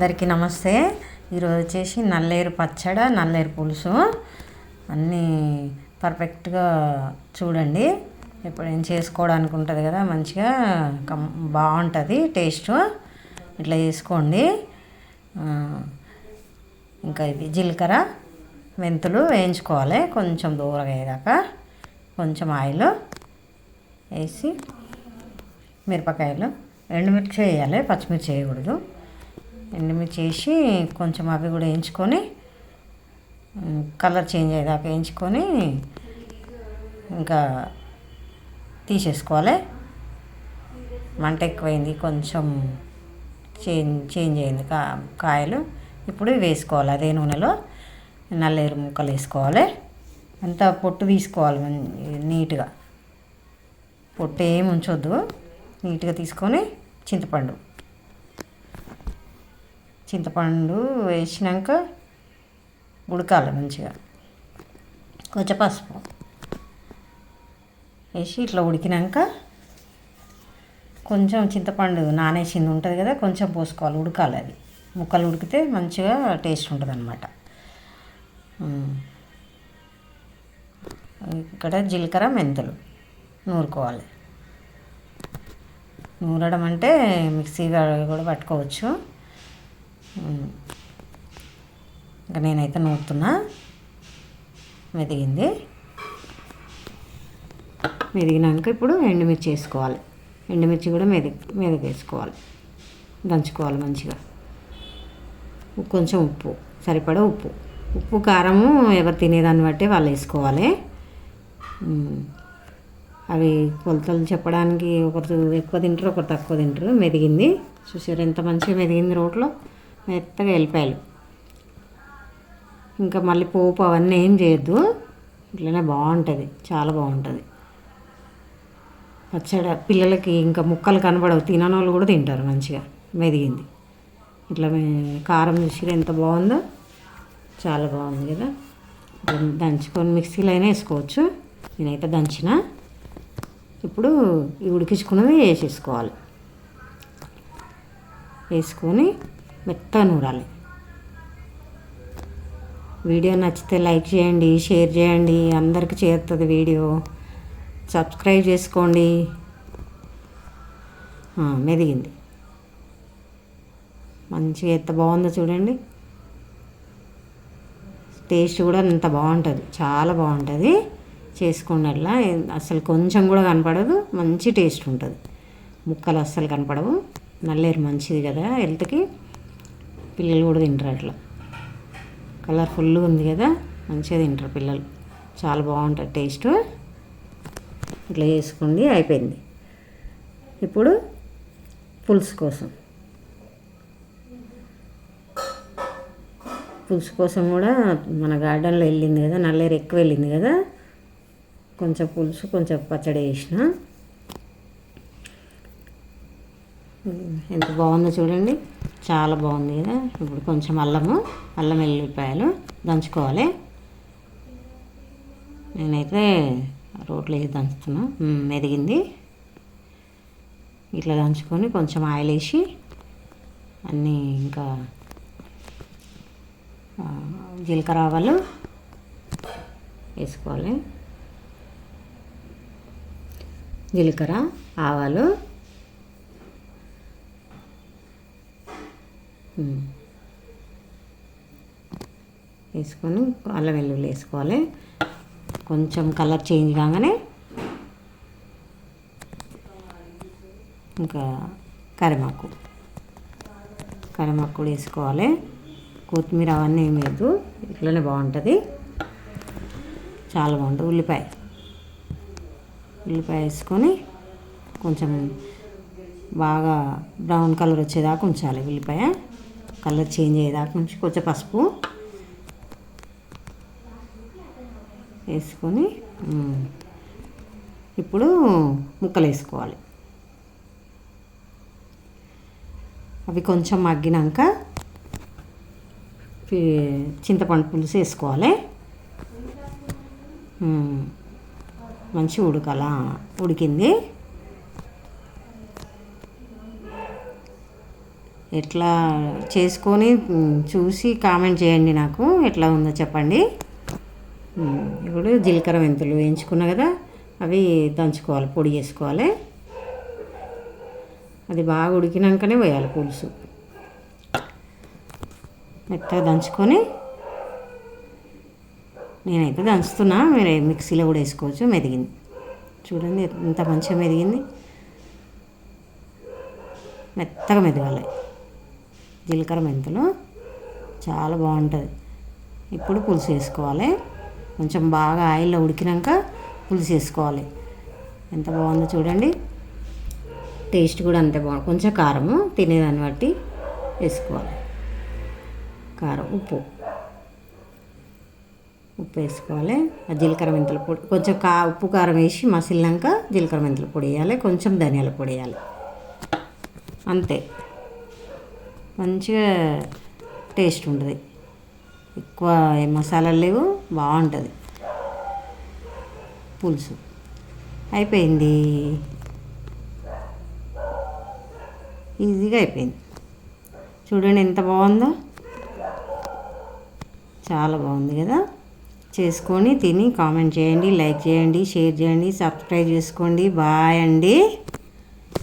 అందరికీ నమస్తే. ఈరోజు వచ్చేసి నల్లేరు పచ్చడ నల్లేరు పులుసు. అన్నీ పర్ఫెక్ట్గా చూడండి. ఎప్పుడైనా చేసుకోవడానికి ఉంటుంది కదా మంచిగా కం బాగుంటుంది టేస్ట్. ఇట్లా చేసుకోండి. ఇంకా ఇది జీలకర్ర మెంతులు వేయించుకోవాలి. కొంచెం దూరగా అయ్యేదాకా కొంచెం ఆయిల్ వేసి మిరపకాయలు ఎండుమిర్చి వేయాలి పచ్చిమిర్చి వేయకూడదు. ఎండుమిర్చి వేసి కొంచెం అవి కూడా వేయించుకొని కలర్ చేంజ్ అయ్యేదాకా వేయించుకొని ఇంకా తీసేసుకోవాలి. మంట ఎక్కువైంది కొంచెం చేంజ్ చేంజ్ అయింది కా కాయలు. ఇప్పుడు వేసుకోవాలి అదే నూనెలో నల్లేరు ముక్కలు వేసుకోవాలి. అంత పొట్టు తీసుకోవాలి నీట్గా. పొట్టు ఏమి ఉంచొద్దు నీట్గా తీసుకొని చింతపండు. చింతపండు వేసినాక ఉడకాలి మంచిగా. కొంచెం పసుపు వేసి ఇట్లా ఉడికినాక కొంచెం చింతపండు నానేసింది ఉంటుంది కదా కొంచెం పోసుకోవాలి ఉడకాలి అది. ముక్కలు ఉడికితే మంచిగా టేస్ట్ ఉంటుంది అనమాట ఇక్కడ జీలకర్ర మెంతులు నూరుకోవాలి. నూరడం అంటే మిక్సీ కూడా పట్టుకోవచ్చు. ఇంకా నేనైతే నూరుతున్నా. మెదిగింది. మెదిగినాక ఇప్పుడు ఎండుమిర్చి వేసుకోవాలి. ఎండుమిర్చి కూడా మెది మెదగేసుకోవాలి. దంచుకోవాలి మంచిగా. కొంచెం ఉప్పు. సరిపడా ఉప్పు. ఉప్పు కారము ఎవరు తినేదాన్ని బట్టి వాళ్ళు వేసుకోవాలి. అవి కొలతలు చెప్పడానికి ఒకరు ఎక్కువ తింటారు ఒకరు తక్కువ తింటారు. మెదిగింది. చూసారు ఎంత మంచిగా మెదిగింది రోట్లో. మెత్తగా వెళ్ళిపోయాలి. ఇంకా మళ్ళీ పోపు అవన్నీ ఏం చేయొద్దు. ఇట్లనే బాగుంటుంది. చాలా బాగుంటుంది. పచ్చడి పిల్లలకి ఇంకా ముక్కలు కనబడవు. తినని వాళ్ళు కూడా తింటారు మంచిగా. మెదిగింది. ఇట్లా మే- కారం చూసి ఎంత బాగుందో చాలా బాగుంది కదా. దంచుకొని మిక్సీలో అయినా వేసుకోవచ్చు. నేనైతే దంచిన. ఇప్పుడు ఈ ఉడికించుకున్నది వేసేసుకోవాలి. వేసుకొని మెత్తగా నూరాలి. వీడియో నచ్చితే లైక్ చేయండి షేర్ చేయండి. అందరికి చేరుతుంది వీడియో. సబ్స్క్రైబ్ చేసుకోండి. మెదిగింది. మంచిగా ఎంత బాగుందో చూడండి. టేస్ట్ కూడా అంత బాగుంటుంది. చాలా బాగుంటుంది. చేసుకోండి అట్లా. అసలు కొంచెం కూడా కనపడదు. మంచి టేస్ట్ ఉంటుంది. ముక్కలు అస్సలు కనపడవు. నల్లేరు మంచిది కదా హెల్త్కి. పిల్లలు కూడా తింటారు అట్లా. కలర్ఫుల్గా ఉంది కదా మంచిగా తింటారు పిల్లలు. చాలా బాగుంటుంది టేస్ట్. ఇట్లా చేసుకోండి అయిపోయింది. ఇప్పుడు పులుసు కోసం. పులుసు కోసం కూడా మన గార్డెన్లో వెళ్ళింది కదా నల్లేరు ఎక్కువ వెళ్ళింది కదా కొంచెం పులుసు కొంచెం పచ్చడి వేసిన ఎంత బాగుందో చూడండి. చాలా బాగుంది. కదా ఇప్పుడు కొంచెం అల్లము అల్లం వెల్లిపాయలు దంచుకోవాలి. నేనైతే రోట్లో వేసి దంచుతున్నా? మెదిగింది. ఇట్లా దంచుకొని కొంచెం ఆయిల్ వేసి అన్నీ ఇంకా జీలకర్ర ఆవాలు వేసుకోవాలి. జీలకర్ర ఆవాలు వేసుకొని అల్లం వెల్లుల్లి వేసుకోవాలి. కొంచెం కలర్ చేంజ్ కాగానే ఇంకా కరిమాకు కరిమాకు కూడా వేసుకోవాలి. కొత్తిమీర అవన్నీ ఏమి లేదు ఇట్లనే బాగుంటుంది. చాలా బాగుంటుంది. ఉల్లిపాయ. ఉల్లిపాయ వేసుకొని కొంచెం బాగా బ్రౌన్ కలర్ వచ్చేదాకా ఉంచాలి ఉల్లిపాయ. కలర్ చేంజ్ అయ్యేదాకా నుంచి కొంచెం పసుపు వేసుకొని ఇప్పుడు ముక్కలు వేసుకోవాలి. అవి కొంచెం మగ్గినాక చింతపండు పులుసు వేసుకోవాలి. మంచిగా మంచి ఉడకాల? ఉడికింది. ఎట్లా చేసుకొని చూసి కామెంట్ చేయండి నాకు. ఎట్లా ఉందో చెప్పండి. ఇప్పుడు జీలకర్ర మెంతులు వేయించుకున్నా కదా అవి దంచుకోవాలి పొడి చేసుకోవాలి. అది బాగా ఉడికినాకనే వేయాలి పులుసు. మెత్తగా దంచుకొని నేనైతే దంచుతున్నా. మీరు మిక్సీలో కూడా వేసుకోవచ్చు మెదిగింది. చూడండి ఎంత మంచిగా మెదిగింది. మెత్తగా మెదగాలి. జీలకర్ర మెంతులు. చాలా బాగుంటుంది. ఇప్పుడు పులుసు వేసుకోవాలి కొంచెం బాగా ఆయిల్లో ఉడికినాక పులుసు వేసుకోవాలి ఎంత బాగుందో చూడండి. టేస్ట్ కూడా అంతే బాగుంది. కొంచెం కారము తినేదాన్ని బట్టి వేసుకోవాలి. కారం ఉప్పు. ఉప్పు వేసుకోవాలి. ఆ జీలకర్ర మెంతుల పొడి కొంచెం కా ఉప్పు కారం వేసి మసిలినాక జీలకర్ర మెంతుల పొడి వేయాలి. కొంచెం ధనియాల పొడి వేయాలి. అంతే. మంచిగా టేస్ట్ ఉంటుంది. ఎక్కువ ఏం మసాలాలు లేవు బాగుంటుంది. పులుసు. అయిపోయింది. ఈజీగా అయిపోయింది. చూడండి ఎంత బాగుందో. చాలా బాగుంది కదా. చేసుకొని తిని కామెంట్ చేయండి లైక్ చేయండి షేర్ చేయండి సబ్స్క్రైబ్ చేసుకోండి. బాయ్ అండి.